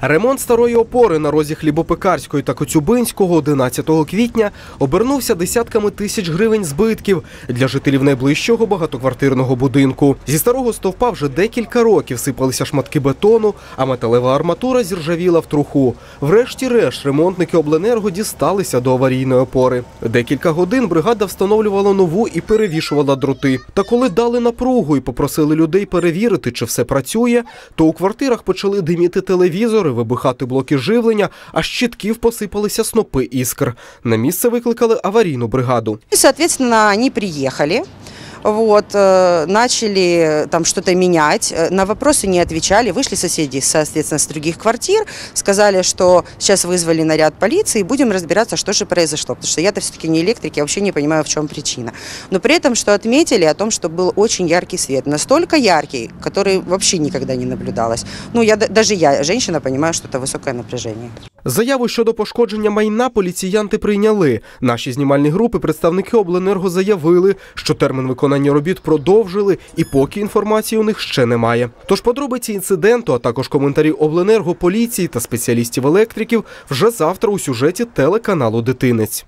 Ремонт старої опори на розі Хлібопекарської та Коцюбинського 11 квітня обернувся десятками тисяч гривень збитків для жителів найближчого багатоквартирного будинку. Зі старого стовпа вже декілька років сипалися шматки бетону, а металева арматура зіржавіла в труху. Врешті-решт ремонтники обленерго дісталися до аварійної опори. Декілька годин бригада встановлювала нову і перевішувала дроти. Та коли дали напругу і попросили людей перевірити, чи все працює, то у квартирах почали диміти телевізори, вибухати блоки живлення, а з щитків посипалися снопи іскр. На місце викликали аварійну бригаду. І, відповідно, вони приехали, вот, э, начали там что-то менять, э, на вопросы не отвечали, вышли соседи, соответственно, с других квартир, сказали, что сейчас вызвали наряд полиции, и будем разбираться, что же произошло, потому что я-то все-таки не электрик, я вообще не понимаю, в чем причина. Но при этом, что отметили о том, что был очень яркий свет, настолько яркий, который вообще никогда не наблюдалось. Ну, я, даже я, женщина, понимаю, что это высокое напряжение. Заяву щодо пошкодження майна поліціянти прийняли. Наші знімальні групи представники обленерго заявили, що термін виконання робіт продовжили, і поки інформації у них ще немає. Тож подробиці інциденту, а також коментарі обленерго поліції та спеціалістів електриків вже завтра у сюжеті телеканалу Дитинець.